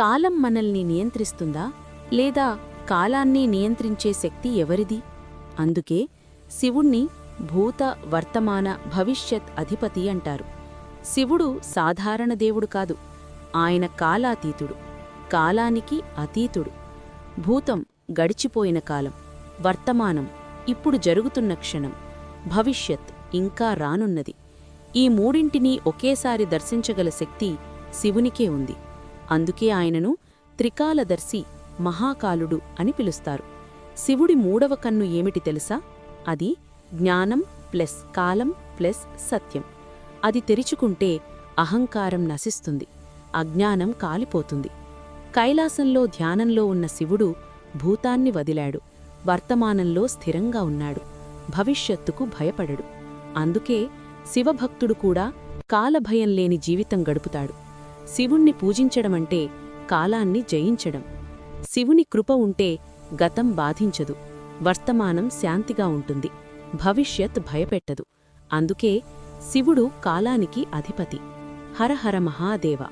కాలం మనల్ని నియంత్రిస్తుందా? లేదా కాలాన్ని నియంత్రించే శక్తి ఎవరిది? అందుకే శివుణ్ణి భూత వర్తమాన భవిష్యత్ అధిపతి అంటారు. శివుడు సాధారణ దేవుడు కాదు ఆయన కాలాతీతుడు కాలానికి అతీతుడు. భూతం గడిచిపోయిన కాలం వర్తమానం ఇప్పుడు జరుగుతున్న క్షణం భవిష్యత్ ఇంకా రానున్నది. ఈ మూడింటినీ ఒకేసారి దర్శించగల శక్తి శివునికే ఉంది. అందుకే ఆయనను త్రికాలదర్శి మహాకాలుడు అని పిలుస్తారు. శివుడి మూడవ కన్ను ఏమిటి తెలుసా? అది జ్ఞానం ప్లస్ కాలం ప్లస్ సత్యం. అది తెరుచుకుంటే అహంకారం నశిస్తుంది అజ్ఞానం కాలిపోతుంది. కైలాసంలో ధ్యానంలో ఉన్న శివుడు భూతాన్ని వదిలాడు వర్తమానంలో స్థిరంగా ఉన్నాడు భవిష్యత్తుకు భయపడడు. అందుకే శివభక్తుడు కూడా కాలభయం లేని జీవితం గడుపుతాడు. శివుణ్ణి పూజించడమంటే కాలాన్ని జయించడం. శివుని కృప ఉంటే గతం బాధించదు. వర్తమానం శాంతిగా ఉంటుంది. భవిష్యత్ భయపెట్టదు. అందుకే శివుడు కాలానికి అధిపతి. హరహర మహాదేవ!